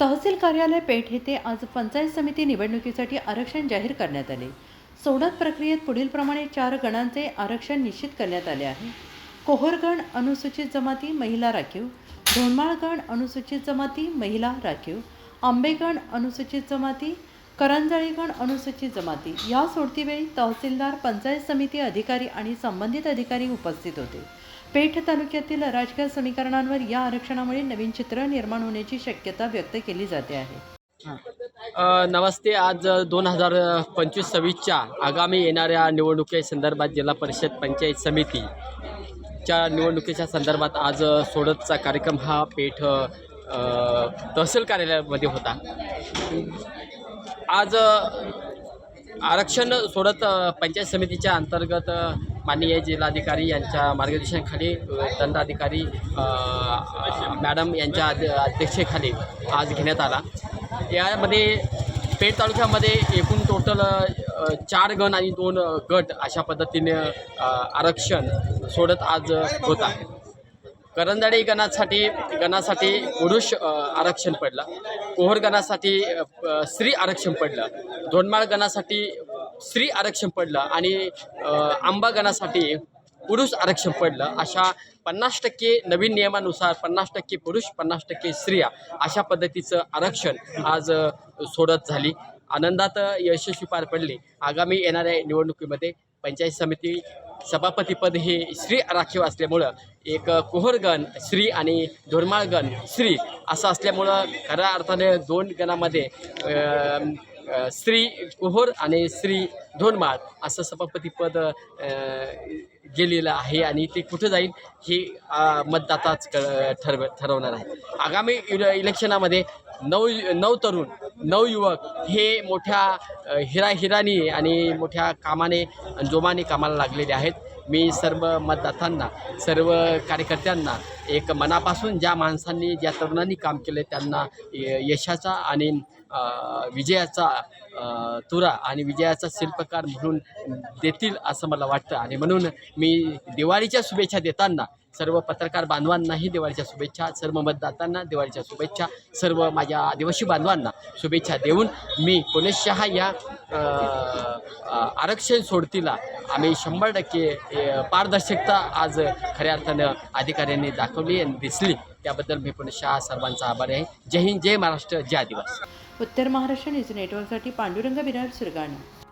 तहसील कार्यालय पेठ येथे आज पंचायत समिती निवडणुकीसाठी आरक्षण जाहीर करण्यात आले. सोडत प्रक्रियेत पुढीलप्रमाणे चार गणांचे आरक्षण निश्चित करण्यात आले आहे. कोहरगण अनुसूचित जमाती महिला राखीव. धोनमाळगण अनुसूचित जमाती महिला राखीव. आंबेगण अनुसूचित जमाती करंजळीगण अनुसूचित जमाती. या सोडतीवेळी तहसीलदार पंचायत समिती अधिकारी आणि संबंधित अधिकारी उपस्थित होते. पेठ तालुक्यातील राजकीय समीकरणांवर या आरक्षणामुळे नवीन चित्र निर्माण होण्याची शक्यता व्यक्त केली जाते आहे. नमस्ते. आज दोन हजार पंचवीस सव्वीसच्या आगामी येणाऱ्या निवडणुकीसंदर्भात जिल्हा परिषद पंचायत समितीच्या निवडणुकीच्या संदर्भात आज सोडतचा कार्यक्रम हा पेठ तहसील कार्यालयामध्ये होता. आज आरक्षण सोडत पंचायत समितीच्या अंतर्गत माननीय जिल्हाधिकारी यांच्या मार्गदर्शनाखाली दंडाधिकारी मॅडम यांच्या अध्यक्षेखाली आज घेण्यात आला. यामध्ये पेठ तालुक्यामध्ये एकूण टोटल चार गण आणि दोन गट अशा पद्धतीने आरक्षण सोडत आज होत करंदाडी गणासाठी गणासाठी पुरुष आरक्षण पडलं. कोहर गणासाठी स्त्री आरक्षण पडलं. धोंडमाळ गणासाठी स्त्री आरक्षण पडलं आणि आंबा गणासाठी पुरुष आरक्षण पडलं. अशा पन्नास टक्के नवीन नियमानुसार पन्नास टक्के पुरुष पन्नास टक्के स्त्रिया अशा पद्धतीचं आरक्षण आज सोडत झाली. आनंदात यशस्वी पार पडले. आगामी येणाऱ्या निवडणुकीमध्ये पंचायत समिती सभापतीपद हे स्त्री राखीव असल्यामुळं एक कोहरगण स्त्री आणि धोरमाळगण स्त्री असं असल्यामुळं खऱ्या अर्थाने दोन गणामध्ये श्री अं, स्त्री आणि स्त्री धोनमाळ असं सभापतीपद गेलेलं आहे आणि ते कुठं जाईल हे मतदाताच क ठरव ठरवणार आहे. आगामी इल इलेक्शनामध्ये नऊ नऊ तरुण नवयुवक हे मोठ्या हिरा हिरानी आणि मोठ्या कामाने जोमाने कामाला लागलेले आहेत. मी सर्व मतदातांना सर्व कार्यकर्त्यांना एक मनापासून ज्या माणसांनी ज्या तरुणांनी काम केले त्यांना य- यशाचा आणि विजयाचा तुरा आणि विजयाचा शिल्पकार म्हणून देतील असं मला वाटतं. आणि म्हणून मी दिवाळीच्या शुभेच्छा देताना सर्व पत्रकार बांधवांनाही दिवाळीच्या शुभेच्छा. सर्व मतदातांना दिवाळीच्या शुभेच्छा. सर्व माझ्या आदिवासी बांधवांना शुभेच्छा देऊन मी पुनशहा या आरक्षण सोडतीला. आम्ही शंभर टक्के पारदर्शकता आज खऱ्या अर्थानं अधिकाऱ्यांनी दाखवली आणि दिसली. त्याबद्दल मी पुनशहा सर्वांचा आभारी आहे. जय हिंद जय महाराष्ट्र जय आदिवासी. उत्तर महाराष्ट्र न्यूज नेटवर्कसाठी पांडुरंग विरार सुरगाणी.